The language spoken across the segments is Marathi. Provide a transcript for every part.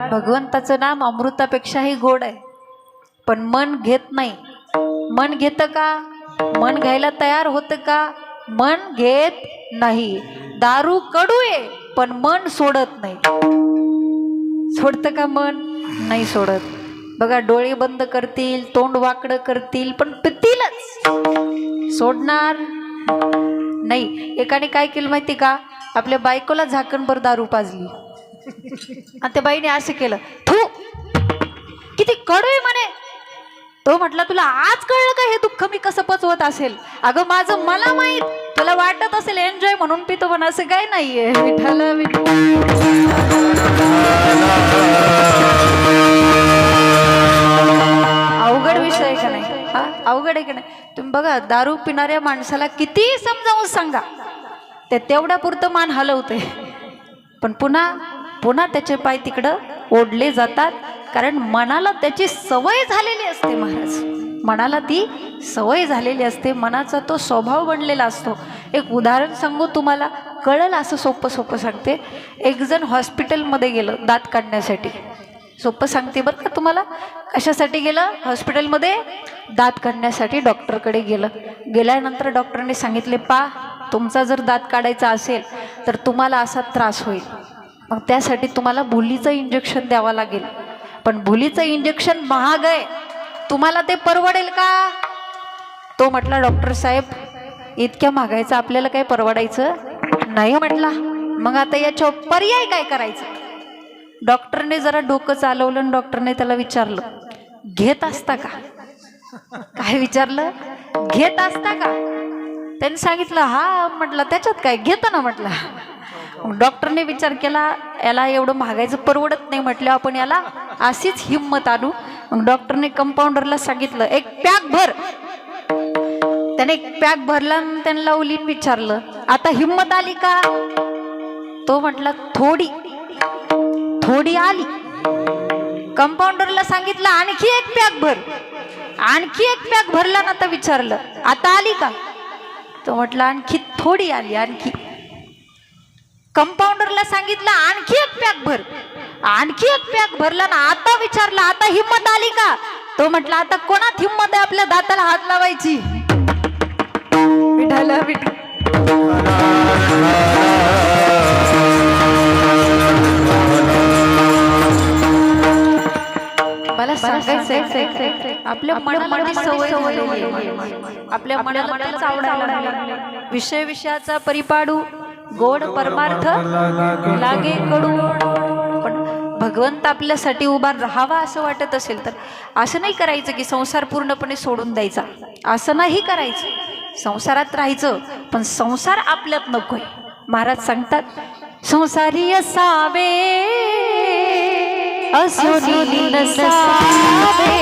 भगवंताचं नाम अमृतापेक्षाही गोड आहे. पण मन घेत नाही. मन घेतं का? मन घ्यायला तयार होतं का? मन घेत नाही. दारू कडू आहे पण मन सोडत नाही. सोडतं का मन? नाही सोडत. बघा डोळे बंद करतील तोंड वाकडं करतील पण पितीलच. सोडणार नाही. एकाने काय केलं माहिती का? आपल्या बायकोला झाकणभर दारू पाजली. आणि त्या बाईने असं केलं थू किती कडू आहे म्हणे. तो म्हटला तुला आज कळलं का हे दुःख मी कसं पचवत असेल? अगं माझं मला माहीत तुला वाटत असेल एन्जॉय म्हणून पितो पण असं काय नाहीये. विठाला अवघड विषय आहे का नाही? हा अवघड आहे का नाही? तुम्ही बघा दारू पिणाऱ्या माणसाला किती समजावून सांगा. ते तेवढ्या पुरतं मान हलवते पण पुन्हा पुन्हा त्याचे पाय तिकडं ओढले जातात. कारण मनाला त्याची सवय झालेली असते महाराज. मनाला ती सवय झालेली असते. मनाचा तो स्वभाव बनलेला असतो. एक उदाहरण सांगू तुम्हाला. कळलं असं सोपं सोपं सांगते. एक जण हॉस्पिटलमध्ये गेलं दात काढण्यासाठी. सोपं सांगते बरं का तुम्हाला. कशासाठी गेलं? हॉस्पिटलमध्ये दात काढण्यासाठी डॉक्टरकडे गेलं. गेल्यानंतर डॉक्टरने सांगितले पा तुमचा जर दात काढायचा असेल तर तुम्हाला असा त्रास होईल. मग त्यासाठी तुम्हाला भुलीचं इंजेक्शन द्यावं लागेल. पण भुलीचं इंजेक्शन महाग आहे. तुम्हाला ते परवडेल का? तो म्हटला डॉक्टर साहेब इतक्या महागायचं आपल्याला काय परवडायचं? नाही म्हटला. मग आता याच्यावर पर्याय काय करायचं? डॉक्टरने जरा डोकं चालवलं आणि डॉक्टरने त्याला विचारलं घेत असता का? काय विचारलं? घेत असता का? त्यांनी सांगितलं हा म्हटलं त्याच्यात काय? घेतो ना म्हटलं. मग डॉक्टरने विचार केला याला एवढं महागायचं परवडत नाही म्हटलं आपण याला अशीच हिंमत आणू. मग डॉक्टरने कंपाऊंडरला सांगितलं एक पॅक भर. त्याने एक पॅक भरला आणि त्यांना लावलीन विचारलं आता हिंमत आली का? तो म्हटला थोडी थोडी आली. कंपाऊंडरला सांगितलं आणखी एक पॅक भर. आणखी एक पॅक भरला ना तर विचारलं आता आली का? तो म्हटला आणखी थोडी आली आणखी. कंपाऊंडरला सांगितलं आणखी एक पॅक भर. आणखी एक पॅक भरला ना आता विचारलं आता हिंमत आली का? तो म्हटला आता कोणात हिंमत आहे आपल्या दाताला हात लावायची? विठाला मला आपल्या सवय आहे. आपल्या मनाला आवडायला. विषय विषयाचा परिपाडू गोड परमार्थ लागे कडू. पण भगवंत आपल्यासाठी उभा राहावा असं वाटत असेल तर असं नाही करायचं की संसार पूर्णपणे सोडून द्यायचा. असं नाही करायचं. संसारात राहायचं पण संसार आपल्यात नकोय महाराज सांगतात संसारी असावे असुनी नसावे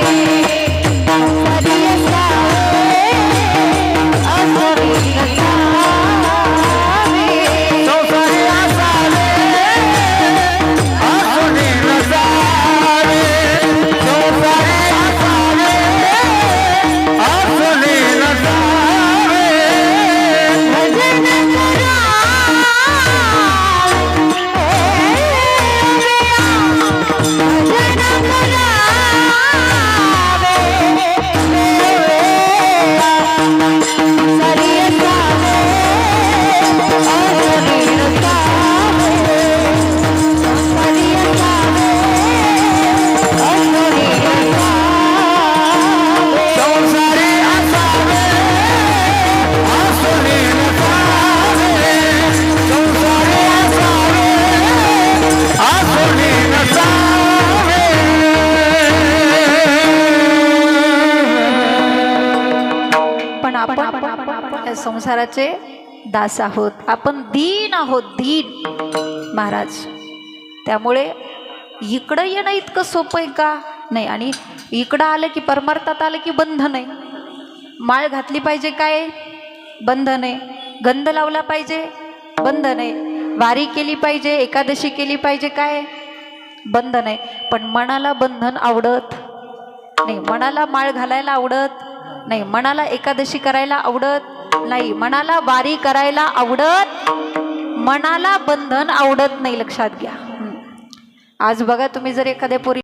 या संसाराचे दास आहोत. आपण दीन आहोत दीन. महाराज त्यामुळे इकडं येणं इतकं सोपं आहे का? नाही आणि इकडं आलं की परमार्थात आलं की बंधन आहे. माळ घातली पाहिजे काय? बंधन आहे. गंध लावला पाहिजे? बंधन आहे. वारी केली पाहिजे? एकादशी केली पाहिजे काय? बंधन आहे. पण मनाला बंधन आवडत. नाही मनाला माळ घालायला आवडत. नाही मनाला एकादशी करायला आवडत नाही. मनाला वारी करायला आवडत मनाला बंधन आवडत नाही लक्षात घ्या. आज बघा तुम्ही जर एखाद्या पोरी